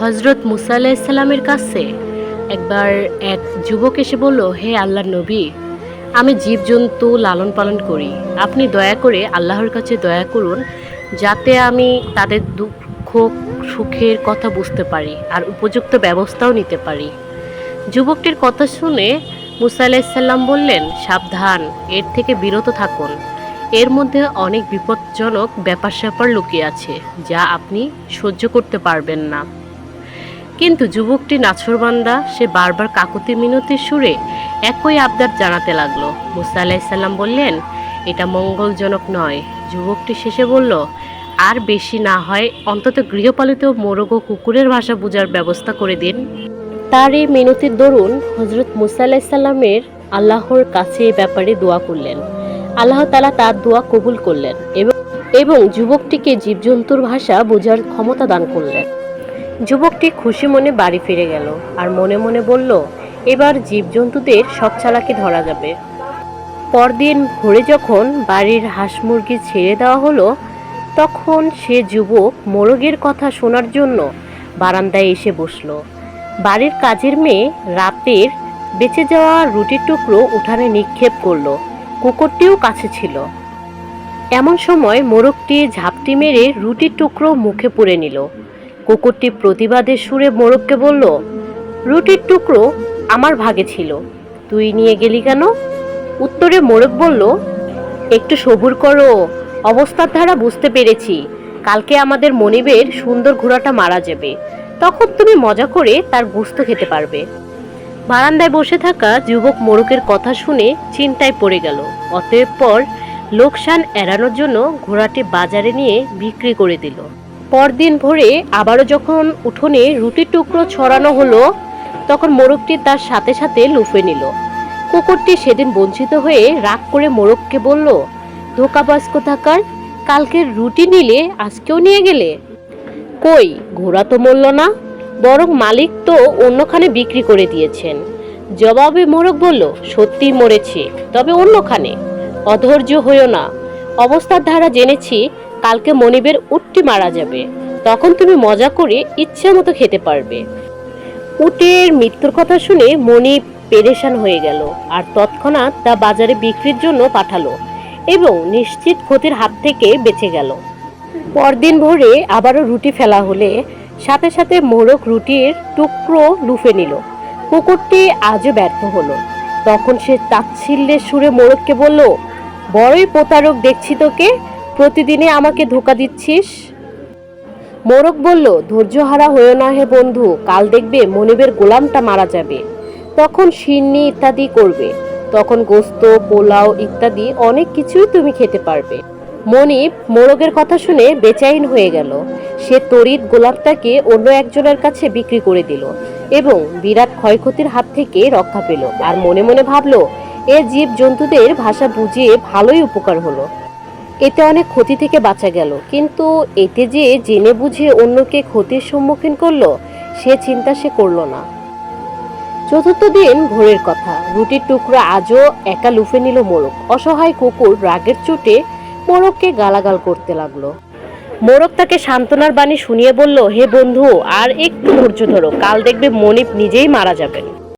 হজরত মুসা কাছে একবার এক যুবক এসে বলল, হে আল্লাহ নবী, আমি জীবজন্তু লালন পালন করি। আপনি দয়া করে আল্লাহর কাছে দয়া করুন যাতে আমি তাদের দুঃখ, সুখের কথা বুঝতে পারি আর উপযুক্ত ব্যবস্থাও নিতে পারি। যুবকটির কথা শুনে মুসা বললেন, সাবধান, এর থেকে বিরত থাকুন। এর মধ্যে অনেক বিপজ্জনক ব্যাপার স্যাপার লুকিয়ে আছে যা আপনি সহ্য করতে পারবেন না। কিন্তু যুবকটি নাছরবান্দা, সে বারবার কাকুতি মিনতির সুরে একই আবদার জানাতে লাগল। মুসা আলাইসাল্লাম বললেন, এটা মঙ্গলজনক নয়। যুবকটি শেষে বলল, আর বেশি না হয় অন্তত গৃহপালিত মোরগ ও কুকুরের ভাষা বোঝার ব্যবস্থা করে দিন। তার এই মিনতির দরুন হজরত মুসা আলাইসাল্লামের আল্লাহর কাছে এই ব্যাপারে দোয়া করলেন। আল্লাহ তালা তার দোয়া কবুল করলেন এবং এবং যুবকটিকে জীবজন্তুর ভাষা বোঝার ক্ষমতা দান করলেন। যুবকটি খুশি মনে বাড়ি ফিরে গেল আর মনে মনে বলল, এবার জীবজন্তুদের সব চালাকে ধরা যাবে। পরদিন ভোরে যখন বাড়ির হাঁস মুরগি ছেড়ে দেওয়া হলো, তখন সে যুবক মোরগের কথা শোনার জন্য বারান্দায় এসে বসল। বাড়ির কাজের মেয়ে রাতের বেঁচে যাওয়া রুটির টুকরো উঠানে নিক্ষেপ করল। কুকুরটিও কাছে ছিল। এমন সময় মোরগটি ঝাপটি মেরে রুটির টুকরো মুখে পুরে নিল। কুকুরটি প্রতিবাদের সুরে মোরগকে বলল, রুটির টুকরো আমার ভাগে ছিল। তুই নিয়ে গেলি কেন? উত্তরে মোরগ বলল, একটু সবুর করো। অবস্থার ধারা বুঝতে পেরেছি। কালকে আমাদের মনিবের সুন্দর ঘোড়াটা মারা যাবে। তখন তুমি মজা করে তার গুস্ত খেতে পারবে বারান্দায় বসে থাকা যুবক মোরগের কথা শুনে চিন্তায় পড়ে গেল। অতএব পর লোকসান এড়ানোর জন্য ঘোড়াটি বাজারে নিয়ে বিক্রি করে দিল। পরদিন ভোরে আবারও যখন উঠোনে রুটির টুকরো ছড়ানো হলো, তখন মোরগটি তার সাথে সাথে লুফে নিল। কুকুরটি সেদিন বঞ্চিত হয়ে রাগ করে মোরগকে বলল ধোকাবাজ কোথাকার? কালকের রুটি নিলে আজকেও নিয়ে গেলে? কই, ঘোড়া তো মরল না, বরং মালিক তো অন্যখানে বিক্রি করে দিয়েছেন। জবাবে মোরগ বলল, সত্যিই মরেছে, তবে অন্যখানে। অধৈর্য হইও না। অবস্থার ধারা জেনেছি কালকে মনিবের উটটি মারা যাবে। তখন তুমি মজা করে ইচ্ছে মতো খেতে পারবে। উটের মৃত্যুর কথা শুনে মনিব পেরেশান হয়ে গেল আর তৎক্ষণাৎ তা বাজারে বিক্রির জন্য পাঠালো এবং নিশ্চিত ক্ষতির হাত থেকে বেঁচে গেল। পরদিন ভোরে আবারও রুটি ফেলা হলে সাথে সাথে মোরগ রুটির টুকরো লুফে নিল। কুকুরটি আজও ব্যর্থ হলো। তখন সে তাচ্ছিল্যের সুরে মোরগকে বলল, বড়ই প্রতারক দেখছি তোকে প্রতিদিনে আমাকে ধোকা দিচ্ছিস? মোরগ বলল, ধৈর্যহারা হয়েও না হে বন্ধু, কাল দেখবে মনিবের গোলামটা মারা যাবে। তখন সিন্নি ইত্যাদি করবে। তখন গোস্ত, পোলাও ইত্যাদি অনেক কিছুই তুমি খেতে পারবে। মনিব মোরগের কথা শুনে বেচাইন হয়ে গেল। সে তড়িৎ গোলাপটাকে অন্য একজনের কাছে বিক্রি করে দিল এবং বিরাট ক্ষয়ক্ষতির হাত থেকে রক্ষা পেল। আর মনে মনে ভাবলো, এ জীব জন্তুদের ভাষা বুঝিয়ে ভালোই উপকার হলো। এতে অনেক ক্ষতি থেকে বাঁচা গেল। কিন্তু এতে যে জেনে বুঝে অন্যকে ক্ষতির সম্মুখীন করল, সে চিন্তা সে করল না। চতুর্থ দিন ভোরের কথা। রুটির টুকরা আজও একা লুফে নিল মোরগ। অসহায় কুকুর রাগের চোটে মোরককে গালাগাল করতে লাগল। মোরগ তাকে সান্ত্বনার বাণী শুনিয়ে বলল, হে বন্ধু, আর একটু ধৈর্য ধরো। কাল দেখবে মনিপ নিজেই মারা যাবেন